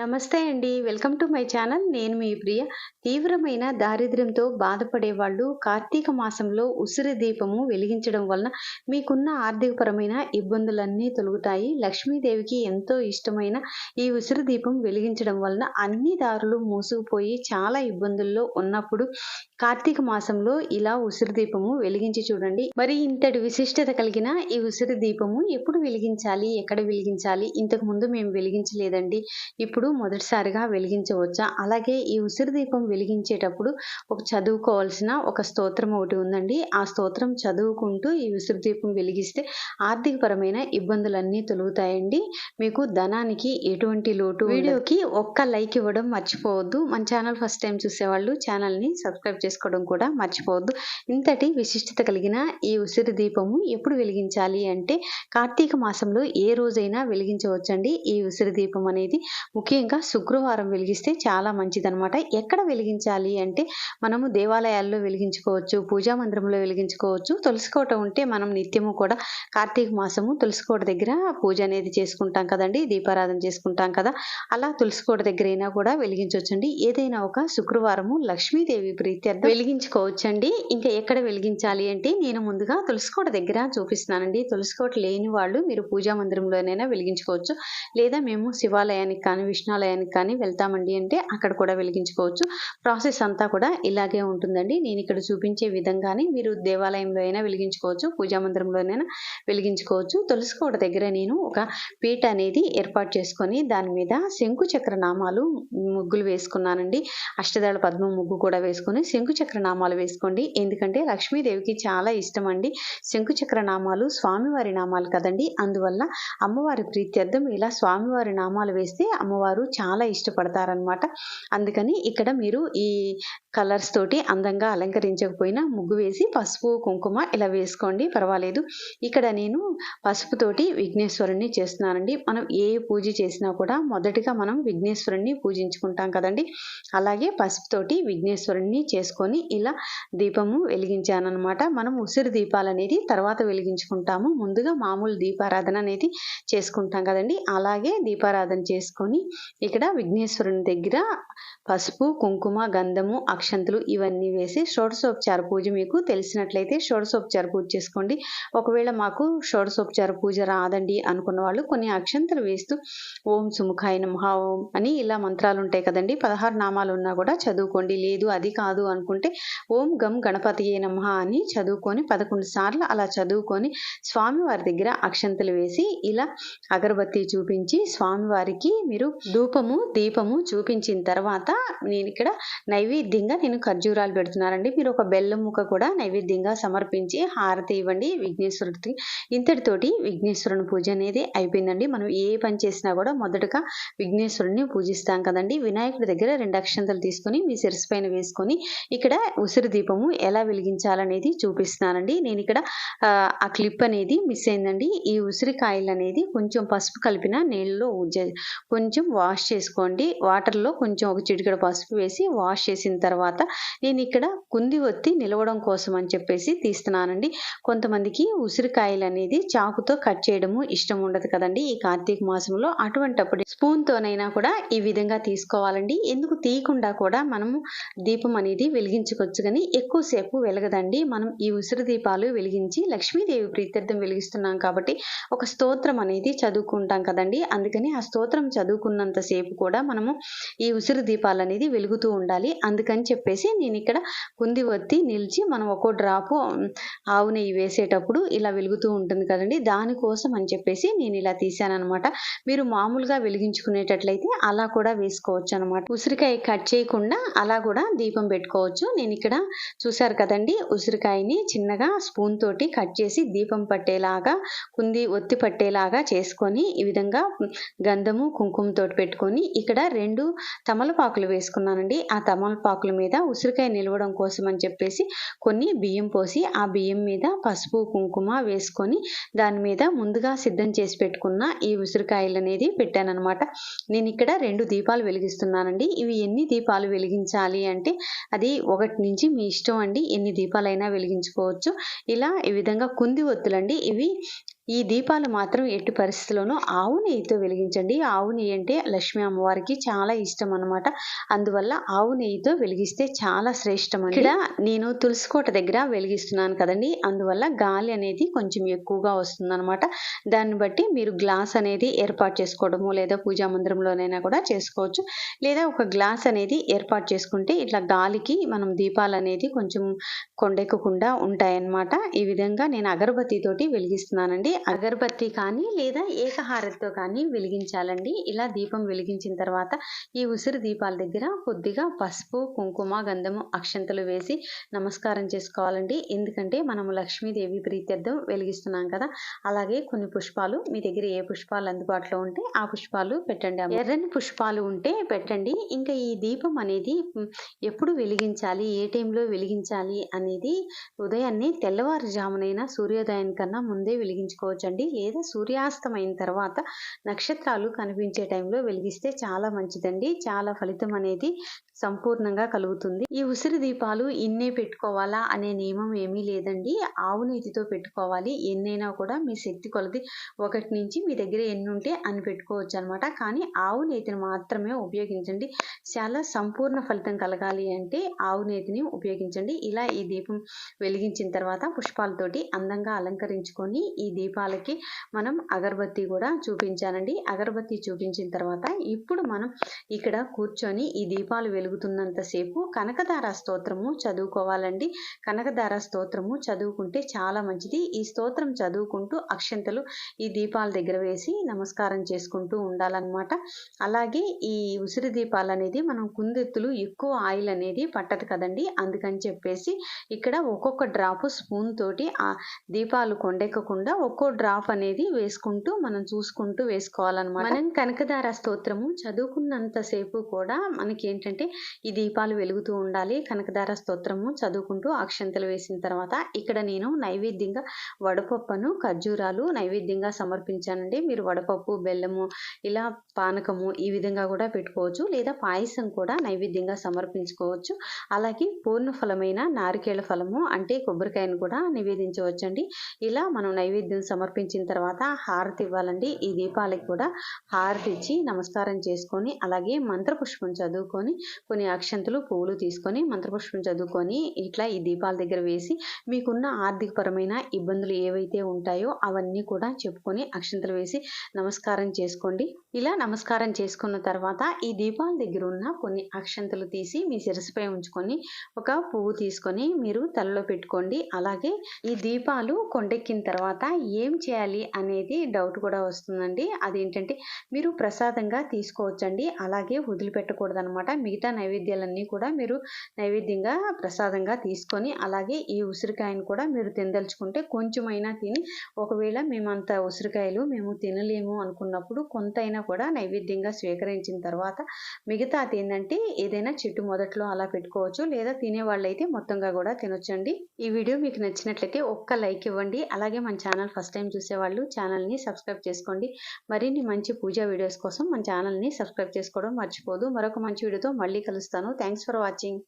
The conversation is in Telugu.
నమస్తే అండి. Welcome to my channel. నేను మీ ప్రియ. తీవ్రమైన దారిద్ర్యంతో బాధపడే వాళ్ళు కార్తీక మాసంలో ఉసిరి దీపము వెలిగించడం వలన మీకున్న ఆర్థికపరమైన ఇబ్బందులన్నీ తొలుగుతాయి. లక్ష్మీదేవికి ఎంతో ఇష్టమైన ఈ ఉసిరి దీపం వెలిగించడం వలన అన్ని దారులు మూసుకుపోయి చాలా ఇబ్బందుల్లో ఉన్నప్పుడు కార్తీక మాసంలో ఇలా ఉసిరి దీపము వెలిగించి చూడండి. మరి ఇంతటి విశిష్టత కలిగిన ఈ ఉసిరి దీపము ఎప్పుడు వెలిగించాలి? ఎక్కడ వెలిగించాలి? ఇంతకు ముందు మేము వెలిగించలేదండి. ఇప్పుడు మొదటిసారిగా వెలిగించవచ్చా? అలాగే ఈ ఉసిరి దీపం వెలిగించేటప్పుడు ఒక చదువుకోవాల్సిన ఒక స్తోత్రం ఒకటి ఉందండి. ఆ స్తోత్రం చదువుకుంటూ ఈ ఉసిరి దీపం వెలిగిస్తే ఆర్థికపరమైన ఇబ్బందులన్నీ తొలుగుతాయండి. మీకు ధనానికి ఎటువంటి లోటు వీడియోకి ఒక్క లైక్ ఇవ్వడం మర్చిపోవద్దు. మన ఛానల్ ఫస్ట్ టైం చూసేవాళ్ళు ఛానల్ని సబ్స్క్రైబ్ చేసుకోవడం కూడా మర్చిపోవద్దు. ఇంతటి విశిష్టత కలిగిన ఈ ఉసిరి దీపము ఎప్పుడు వెలిగించాలి అంటే కార్తీక మాసంలో ఏ రోజైనా వెలిగించవచ్చండి. ఈ ఉసిరి దీపం అనేది ముఖ్యంగా శుక్రవారం వెలిగిస్తే చాలా మంచిదన్నమాట. ఎక్కడ వెలిగించాలి అంటే మనము దేవాలయాల్లో వెలిగించుకోవచ్చు పూజా మందిరంలో వెలిగించుకోవచ్చు. తులసి కోట ఉంటే మనం నిత్యము కూడా కార్తీక మాసము తులసి కోట దగ్గర పూజ అనేది చేసుకుంటాం కదండి దీపారాధన చేసుకుంటాం కదా. అలా తులసి కోట దగ్గర అయినా కూడా వెలిగించవచ్చండి. ఏదైనా ఒక శుక్రవారము లక్ష్మీదేవి ప్రీత్యర్థం వెలిగించుకోవచ్చండి. ఇంకా ఎక్కడ వెలిగించాలి అంటే నేను ముందుగా తులసి కోట దగ్గర చూపిస్తున్నానండి. తులసి కోట లేని వాళ్ళు మీరు పూజా మందిరంలోనైనా వెలిగించుకోవచ్చు. లేదా మేము శివాలయానికి కానీ కృష్ణాలయానికి కానీ వెళ్తామండి అంటే అక్కడ కూడా వెలిగించుకోవచ్చు. ప్రాసెస్ అంతా కూడా ఇలాగే ఉంటుందండి. నేను ఇక్కడ చూపించే విధంగానే మీరు దేవాలయంలో అయినా వెలిగించుకోవచ్చు పూజా మందిరంలోనైనా వెలిగించుకోవచ్చు. తులసి కోట దగ్గర నేను ఒక పీట అనేది ఏర్పాటు చేసుకొని దాని మీద శంకు చక్ర నామాలు ముగ్గులు వేసుకున్నానండి. అష్టదళ పద్మ ముగ్గు కూడా వేసుకొని శంకు నామాలు వేసుకోండి. ఎందుకంటే లక్ష్మీదేవికి చాలా ఇష్టం అండి. శంకుచక్ర నామాలు స్వామివారి నామాలు కదండి. అందువల్ల అమ్మవారి ప్రీత్యర్థం ఇలా స్వామివారి నామాలు వేస్తే అమ్మవారు వారు చాలా ఇష్టపడతారనమాట అందుకని ఇక్కడ మీరు ఈ కలర్స్ తోటి అందంగా అలంకరించకపోయినా ముగ్గు వేసి పసుపు కుంకుమ ఇలా వేసుకోండి పర్వాలేదు. ఇక్కడ నేను పసుపుతోటి విఘ్నేశ్వరుణ్ణి చేస్తున్నానండి. మనం ఏ పూజ చేసినా కూడా మొదటిగా మనం విఘ్నేశ్వరుణ్ణి పూజించుకుంటాం కదండి. అలాగే పసుపుతోటి విఘ్నేశ్వరుణ్ణి చేసుకొని ఇలా దీపము వెలిగించానమాట మనం ఉసిరి దీపాలు అనేది తర్వాత వెలిగించుకుంటాము. ముందుగా మామూలు దీపారాధన అనేది చేసుకుంటాం కదండి. అలాగే దీపారాధన చేసుకొని ఇక్కడ విఘ్నేశ్వరుని దగ్గర పసుపు కుంకుమ గంధము అక్షంతులు ఇవన్నీ వేసి షోడశోపచార పూజ మీకు తెలిసినట్లయితే షోడశోపచార పూజ చేసుకోండి. ఒకవేళ మాకు షోడశోపచార పూజ రాదండి అనుకున్న వాళ్ళు కొన్ని అక్షంతలు వేస్తూ ఓం సుముఖాయ నమః ఓం అని ఇలా మంత్రాలు ఉంటాయి కదండి. పదహారు నామాలు ఉన్నా కూడా చదువుకోండి. లేదు అది కాదు అనుకుంటే ఓం గం గణపతి ఏ నమహ అని చదువుకొని పదకొండు సార్లు అలా చదువుకొని స్వామివారి దగ్గర అక్షంతలు వేసి ఇలా అగరబత్తి చూపించి స్వామివారికి మీరు ధూపము దీపము చూపించిన తర్వాత నేను ఇక్కడ నైవేద్యంగా నేను ఖర్జూరాలు పెడుతున్నానండి. మీరు ఒక బెల్లం ముక్క కూడా నైవేద్యంగా సమర్పించి హారతి ఇవ్వండి. విఘ్నేశ్వరుడికి ఇంతటితోటి విఘ్నేశ్వరుని పూజ అనేది అయిపోయిందండి. మనం ఏ పని చేసినా కూడా మొదటగా విఘ్నేశ్వరుని పూజిస్తాం కదండి. వినాయకుడి దగ్గర రెండు అక్షంతలు తీసుకొని మీ శిరస్సు పైన వేసుకొని ఇక్కడ ఉసిరి దీపము ఎలా వెలిగించాలనేది చూపిస్తున్నానండి. నేను ఇక్కడ ఆ, క్లిప్ అనేది మిస్ అయిందండి. ఈ ఉసిరికాయలు అనేది కొంచెం పసుపు కలిపిన నీళ్ళలో ఉజ్జ- కొంచెం వాష్ చేసుకోండి. వాటర్లో కొంచెం ఒక చిటికెడ పసుపు వేసి వాష్ చేసిన తర్వాత నేను ఇక్కడ కుంది ఒత్తి నిలవడం కోసం అని చెప్పేసి తీస్తున్నానండి. కొంతమందికి ఉసిరికాయలు అనేది చాకుతో కట్ చేయడము ఇష్టం ఉండదు కదండి. ఈ కార్తీక మాసంలో అటువంటప్పుడు స్పూన్తోనైనా కూడా ఈ విధంగా తీసుకోవాలండి. ఎందుకు తీయకుండా కూడా మనము దీపం అనేది వెలిగించుకోవచ్చు కానీ ఎక్కువసేపు వెలగదండి. మనం ఈ ఉసిరి దీపాలు వెలిగించి లక్ష్మీదేవి ప్రీత్యర్థం వెలిగిస్తున్నాం కాబట్టి ఒక స్తోత్రం అనేది చదువుకుంటాం కదండి. అందుకని ఆ స్తోత్రం చదువుకున్న ఉన్నంతసేపు కూడా మనము ఈ ఉసిరి దీపాలు అనేది వెలుగుతూ ఉండాలి. అందుకని చెప్పేసి నేను ఇక్కడ కుంది వత్తి నిలిచి మనం ఒక్కో డ్రాపు ఆవు నెయ్యి వేసేటప్పుడు ఇలా వెలుగుతూ ఉంటుంది కదండి. దానికోసం అని చెప్పేసి నేను ఇలా తీసానమాట మీరు మామూలుగా వెలిగించుకునేటట్లయితే అలా కూడా వేసుకోవచ్చు అనమాట ఉసిరికాయ కట్ చేయకుండా అలా కూడా దీపం పెట్టుకోవచ్చు. నేను ఇక్కడ చూసారు కదండి ఉసిరికాయని చిన్నగా స్పూన్ తోటి కట్ చేసి దీపం పట్టేలాగా కుంది ఒత్తి పట్టేలాగా చేసుకొని ఈ విధంగా గంధము కుంకుమతో పెట్టుకొని ఇక్కడ రెండు తమలపాకులు వేసుకున్నానండి. ఆ తమలపాకుల మీద ఉసిరికాయ నిలవడం కోసం అని చెప్పేసి కొన్ని బియ్యం పోసి ఆ బియ్యం మీద పసుపు కుంకుమ వేసుకొని దాని మీద ముందుగా సిద్ధం చేసి పెట్టుకున్న ఈ ఉసిరికాయలు అనేది పెట్టానమాట నేను ఇక్కడ రెండు దీపాలు వెలిగిస్తున్నానండి. ఇవి ఎన్ని దీపాలు వెలిగించాలి అంటే అది ఒకటి నుంచి మీ ఇష్టం అండి. ఎన్ని దీపాలైనా వెలిగించుకోవచ్చు. ఇలా ఈ విధంగా కుంది ఒత్తులండి. ఇవి ఈ దీపాలు మాత్రం ఎట్టి పరిస్థితుల్లోనూ ఆవు నెయ్యితో వెలిగించండి. ఆవు నెయ్యి అంటే లక్ష్మీ అమ్మవారికి చాలా ఇష్టం అన్నమాట. అందువల్ల ఆవు నెయ్యితో వెలిగిస్తే చాలా శ్రేష్టం ఇక్కడ నేను తులసి కోట దగ్గర వెలిగిస్తున్నాను కదండి. అందువల్ల గాలి అనేది కొంచెం ఎక్కువగా వస్తుంది అనమాట దాన్ని బట్టి మీరు గ్లాస్ అనేది ఏర్పాటు చేసుకోవడము లేదా పూజా మందిరంలోనైనా కూడా చేసుకోవచ్చు. లేదా ఒక గ్లాస్ అనేది ఏర్పాటు చేసుకుంటే ఇట్లా గాలికి మనం దీపాలు అనేది కొంచెం కొండెక్కకుండా ఉంటాయన్నమాట. ఈ విధంగా నేను అగరబత్తి తోటి వెలిగిస్తున్నానండి. అగరబత్తి కానీ లేదా ఏకహారతితో కానీ వెలిగించాలండి. ఇలా దీపం వెలిగించిన తర్వాత ఈ ఉసిరి దీపాల దగ్గర కొద్దిగా పసుపు కుంకుమ గంధము అక్షంతలు వేసి నమస్కారం చేసుకోవాలండి. ఎందుకంటే మనము లక్ష్మీదేవి ప్రీత్యర్థం వెలిగిస్తున్నాం కదా. అలాగే కొన్ని పుష్పాలు మీ దగ్గర ఏ పుష్పాలు అందుబాటులో ఉంటే ఆ పుష్పాలు పెట్టండి ఎర్రని పుష్పాలు ఉంటే పెట్టండి. ఇంకా ఈ దీపం అనేది ఎప్పుడు వెలిగించాలి ఏ టైంలో వెలిగించాలి అనేది ఉదయాన్నే తెల్లవారుజామునైనా సూర్యోదయం కన్నా ముందే చేసుకోవచ్చండి లేదా సూర్యాస్తమైన తర్వాత నక్షత్రాలు కనిపించే టైంలో వెలిగిస్తే చాలా మంచిదండి. చాలా ఫలితం అనేది సంపూర్ణంగా కలుగుతుంది. ఈ ఉసిరి దీపాలు ఇన్నే పెట్టుకోవాలా అనే నియమం ఏమీ లేదండి. ఆవు నీతితో పెట్టుకోవాలి. ఎన్నైనా కూడా మీ శక్తి కొలది ఒకటి నుంచి మీ దగ్గర ఎన్ని ఉంటే అని పెట్టుకోవచ్చు అనమాట కానీ ఆవు నేతిని మాత్రమే ఉపయోగించండి. చాలా సంపూర్ణ ఫలితం కలగాలి అంటే ఆవు నేతిని ఉపయోగించండి. ఇలా ఈ దీపం వెలిగించిన తర్వాత పుష్పాలతోటి అందంగా అలంకరించుకొని ఈ దీపాలకి మనం అగరబత్తి కూడా చూపించానండి అగరబత్తి చూపించిన తర్వాత ఇప్పుడు మనం ఇక్కడ కూర్చొని ఈ దీపాలు వెలుగు జరుగుతున్నంతసేపు కనకదార స్తోత్రము చదువుకోవాలండి. కనకదార స్తోత్రము చదువుకుంటే చాలా మంచిది. ఈ స్తోత్రం చదువుకుంటూ అక్షంతలు ఈ దీపాల దగ్గర వేసి నమస్కారం చేసుకుంటూ ఉండాలన్నమాట. అలాగే ఈ ఉసిరి దీపాలు అనేది మనం కుందెత్తులు ఎక్కువ ఆయిల్ అనేది పట్టదు కదండి. అందుకని చెప్పేసి ఇక్కడ ఒక్కొక్క డ్రాప్ స్పూన్ తోటి ఆ దీపాలు కొండెక్కకుండా ఒక్కో డ్రాప్ అనేది వేసుకుంటూ మనం చూసుకుంటూ వేసుకోవాలన్నమాట. మనం కనకదార స్తోత్రము చదువుకున్నంతసేపు కూడా మనకి ఏంటంటే ఈ దీపాలు వెలుగుతూ ఉండాలి. కనకదార స్తోత్రము చదువుకుంటూ అక్షంతలు వేసిన తర్వాత ఇక్కడ నేను నైవేద్యంగా వడపప్పును ఖర్జూరాలు నైవేద్యంగా సమర్పించానండి. మీరు వడపప్పు బెల్లము ఇలా పానకము ఈ విధంగా కూడా పెట్టుకోవచ్చు. లేదా పాయసం కూడా నైవేద్యంగా సమర్పించుకోవచ్చు. అలాగే పూర్ణ ఫలమైన నారికేళ ఫలము అంటే కొబ్బరికాయను కూడా నివేదించవచ్చండి. ఇలా మనం నైవేద్యం సమర్పించిన తర్వాత హారతి ఇవ్వాలండి. ఈ దీపాలకి కూడా హారతి ఇచ్చి నమస్కారం చేసుకొని అలాగే మంత్రపుష్పం చదువుకొని కొన్ని అక్షంతులు పువ్వులు తీసుకొని మంత్రపుష్పం చదువుకొని ఇట్లా ఈ దీపాల దగ్గర వేసి మీకున్న ఆర్థికపరమైన ఇబ్బందులు ఏవైతే ఉంటాయో అవన్నీ కూడా చెప్పుకొని అక్షంతలు వేసి నమస్కారం చేసుకోండి. ఇలా నమస్కారం చేసుకున్న తర్వాత ఈ దీపాల దగ్గర ఉన్న కొన్ని అక్షంతలు తీసి మీ శిరస్సుపై ఉంచుకొని ఒక పువ్వు తీసుకొని మీరు తలలో పెట్టుకోండి. అలాగే ఈ దీపాలు కొండెక్కిన తర్వాత ఏం చేయాలి అనేది డౌట్ కూడా వస్తుందండి. అదేంటంటే మీరు ప్రసాదంగా తీసుకోవచ్చండి. అలాగే వదిలిపెట్టకూడదు అనమాట మిగతా నైవేద్యాలన్నీ కూడా మీరు నైవేద్యంగా ప్రసాదంగా తీసుకొని అలాగే ఈ ఉసిరికాయను కూడా మీరు తినదలుచుకుంటే కొంచెమైనా తిని ఒకవేళ మేమంత ఉసిరికాయలు మేము తినలేము అనుకున్నప్పుడు కొంతైనా కూడా నైవేద్యంగా స్వీకరించిన తర్వాత మిగతా ఏంటంటే ఏదైనా చెట్టు మొదట్లో అలా పెట్టుకోవచ్చు లేదా తినే వాళ్ళైతే మొత్తంగా కూడా తినొచ్చండి. ఈ వీడియో మీకు నచ్చినట్లయితే ఒక్క లైక్ ఇవ్వండి. అలాగే మన ఛానల్ ఫస్ట్ టైం చూసేవాళ్ళు ఛానల్ని సబ్స్క్రైబ్ చేసుకోండి. మరిన్ని మంచి పూజా వీడియోస్ కోసం మన ఛానల్ని సబ్స్క్రైబ్ చేసుకోవడం మర్చిపోదు. మరొక మంచి వీడియోతో మళ్ళీ కలుస్తాను. Thanks for watching